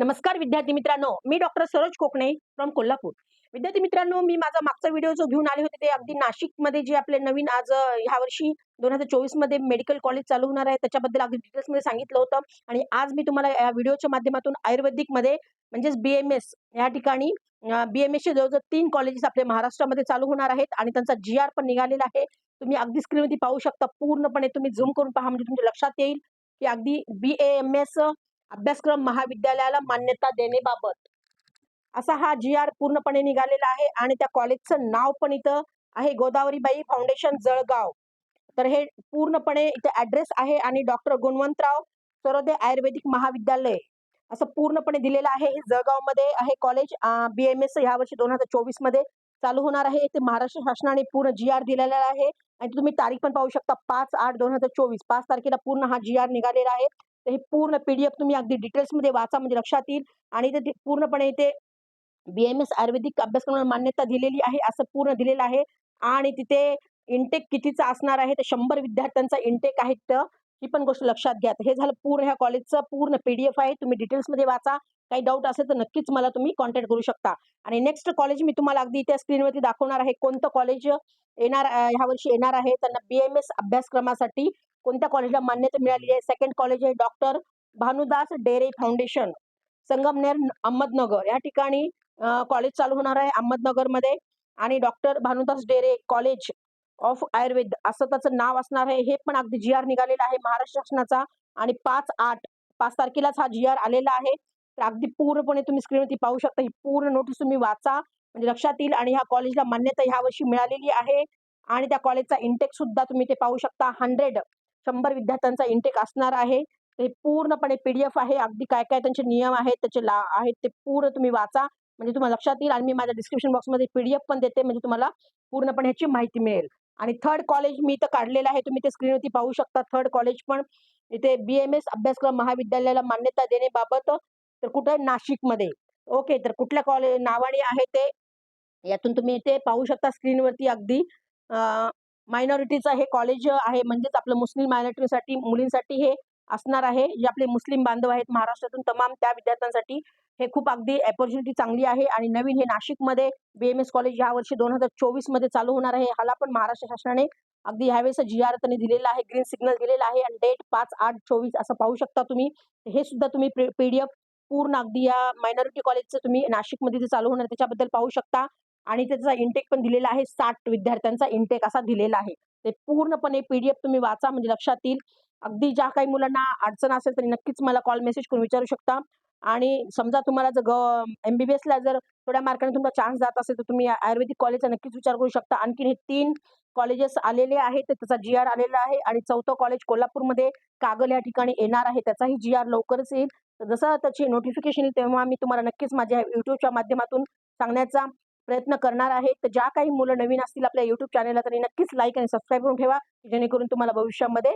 नमस्कार विद्यार्थी मित्रांनो मी डॉक्टर सरोज कोकणे फ्रॉम कोल्हापूर. विद्यार्थी मित्रांनो मी माझा मागचा व्हिडिओ जो घेऊन आले होते ते अगदी नाशिकमध्ये जे आपले नवीन आज ह्या वर्षी दोन हजार चोवीसमध्ये मेडिकल कॉलेज चालू होणार आहे त्याच्याबद्दल अगदी डिटेल्समध्ये सांगितलं होतं. आणि आज मी तुम्हाला या व्हिडिओच्या माध्यमातून आयुर्वेदिकमध्ये म्हणजेच बीएमएस या ठिकाणी बीएमएस चे जवळजवळ तीन कॉलेजेस आपल्या महाराष्ट्रामध्ये चालू होणार आहेत आणि त्यांचा जी आर पण निघालेला आहे. तुम्ही अगदी स्क्रीनवरती पाहू शकता पूर्णपणे तुम्ही झूम करून पहा म्हणजे तुमच्या लक्षात येईल की अगदी बी एम एस अभ्यासक्रम महाविद्यालयाला मान्यता देण्याबाबत असा हा जी आर पूर्णपणे निघालेला आहे आणि त्या कॉलेजचं नाव पण इथं आहे गोदावरीबाई फाउंडेशन जळगाव. तर हे पूर्णपणे इथे ऍड्रेस आहे आणि डॉक्टर गुणवंतराव सरोदे आयुर्वेदिक महाविद्यालय. असं पूर्णपणे दिलेलं आहे. हे जळगावमध्ये आहे कॉलेज बी एम एस ह्या वर्षी दोन हजार चोवीसमध्ये चालू होणार आहे. ते महाराष्ट्र शासनाने पूर्ण जी आर दिलेला आहे. आणि तुम्ही तारीख पण पाहू शकता पाच आठ दोन हजार चोवीस. पाच तारखेला पूर्ण हा जी आर निघालेला आहे. हे पूर्ण पीडीएफ तुम्ही अगदी डिटेल्समध्ये वाचा म्हणजे लक्षात येईल. आणि ते पूर्णपणे इथे बी एम एस आयुर्वेदिक अभ्यासक्रमाला मान्यता दिलेली आहे असं पूर्ण दिलेलं आहे. आणि तिथे इंटेक कितीचा असणार आहे तर शंभर विद्यार्थ्यांचा इंटेक आहे तर ही पण गोष्ट लक्षात घ्या. हे झालं पूर्ण ह्या कॉलेजचं पूर्ण पीडीएफ आहे. तुम्ही डिटेल्समध्ये वाचा. काही डाऊट असेल तर नक्कीच मला तुम्ही कॉन्टॅक्ट करू शकता. आणि नेक्स्ट कॉलेज मी तुम्हाला अगदी त्या स्क्रीनवरती दाखवणार आहे. कोणतं कॉलेज येणार ह्या वर्षी येणार आहे. त्यांना बीएमएस अभ्यासक्रमासाठी कोणत्या कॉलेजला मान्यता मिळाली आहे? सेकंड कॉलेज आहे डॉक्टर भानुदास डेरे फाउंडेशन संगमनेर अहमदनगर. या ठिकाणी कॉलेज चालू होणार आहे अहमदनगरमध्ये. आणि doctor Bhanudas Dere college of Ayurveda असं त्याचं नाव असणार आहे. हे पण अगदी जी आर निघालेला आहे महाराष्ट्र शासनाचा. आणि पाच आठ पाच तारखेलाच हा जी आर आलेला आहे. तर अगदी पूर्णपणे तुम्ही स्क्रीनवरती पाहू शकता. ही पूर्ण नोटीस तुम्ही वाचा. म्हणजे लक्षात येईल. आणि ह्या कॉलेजला मान्यता ह्या वर्षी मिळालेली आहे. आणि त्या कॉलेजचा इंटेक सुद्धा तुम्ही ते पाहू शकता. हंड्रेड शंभर विद्यार्थ्यांचा इंटेक असणार आहे. हे पूर्णपणे पीडीएफ आहे. अगदी काय काय त्यांचे नियम आहेत त्याचे ला आहेत ते पूर्ण तुम्ही वाचा. म्हणजे तुम्हाला लक्षात येईल आणि मी माझ्या डिस्क्रिप्शन बॉक्समध्ये पीडीएफ पण देते. म्हणजे तुम्हाला पूर्णपणे ह्याची माहिती मिळेल. आणि थर्ड कॉलेज मी इथं काढलेलं आहे. तुम्ही ते स्क्रीनवरती पाहू शकता. थर्ड कॉलेज पण इथे बीएमएस अभ्यासक्रम महाविद्यालयाला मान्यता देण्याबाबत. तर कुठं? नाशिकमध्ये. ओके तर कुठल्या कॉलेज नावाने आहे ते? यातून तुम्ही ते पाहू शकता स्क्रीनवरती अगदी. मायनॉरिटीचं हे कॉलेज आहे म्हणजेच आपलं मुस्लिम मायनॉरिटीसाठी मुलींसाठी हे असणार आहे. जे आपले मुस्लिम बांधव आहेत महाराष्ट्रातून तमाम त्या विद्यार्थ्यांसाठी हे खूप अगदी अपॉर्च्युनिटी चांगली आहे. आणि नवीन हे नाशिकमध्ये बीएमएस कॉलेज या वर्षी दोन हजार चोवीसमध्ये चालू होणार आहे. ह्याला पण महाराष्ट्र शासनाने अगदी ह्यावेळेस जी आर त्यांनी दिलेला आहे ग्रीन सिग्नल दिलेला आहे. आणि डेट पाच आठ चोवीस असं पाहू शकता तुम्ही. हे सुद्धा तुम्ही पीडीएफ पूर्ण अगदी या मायनॉरिटी कॉलेजचं तुम्ही नाशिकमध्ये जे चालू होणार त्याच्याबद्दल पाहू शकता. आणि त्याचा इंटेक पण दिलेला आहे. साठ विद्यार्थ्यांचा इंटेक असा दिलेला आहे. ते पूर्णपणे पीडीएफ तुम्ही वाचा म्हणजे लक्षात येईल. अगदी ज्या काही मुलांना अडचण असेल तर नक्कीच मला कॉल मेसेज करून विचारू शकता. आणि समजा तुम्हाला जर ग एमबीबीएस ला जर थोड्या मार्काने तुमचा चान्स जात असेल तर तुम्ही आयुर्वेदिक कॉलेजचा नक्कीच विचार करू शकता. आणखीन हे तीन कॉलेजेस आलेले आहेत. त्याचा जी आर आलेला आहे. आणि चौथं कॉलेज कोल्हापूरमध्ये कागल या ठिकाणी येणार आहे. त्याचाही जी आर लवकरच येईल. तर जसं त्याची नोटिफिकेशन येईल तेव्हा मी तुम्हाला नक्कीच माझ्या युट्यूबच्या माध्यमातून सांगण्याचा प्रयत्न करणार आहे. तर ज्या काही मुलं नवीन असतील आपल्या युट्यूब चॅनलला तरी नक्कीच लाईक आणि सबस्क्राईब करून ठेवा जेणेकरून तुम्हाला भविष्यामध्ये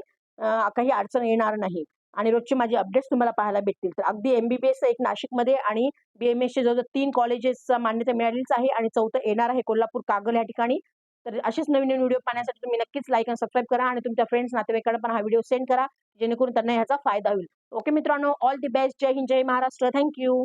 काही अडचण येणार नाही. आणि रोजचे माझे अपडेट्स तुम्हाला पाहायला भेटतील. तर अगदी एमबीबीएस एक नाशिकमध्ये आणि बीएमएसचे जवळजवळ तीन कॉलेजेस मान्यता मिळालीच आहे आणि चौथं येणार आहे कोल्हापूर कागल या ठिकाणी. तर असेच नवीन नवीन व्हिडिओ पाहण्यासाठी तुम्ही नक्कीच लाईक आणि सबस्क्राईब करा आणि तुमच्या फ्रेंड्स नातेवाईकांना पण हा व्हिडिओ सेंड करा जेणेकरून त्यांना ह्याचा फायदा होईल. ओके मित्रांनो all the best Jai Hind Jai Maharashtra. Thank you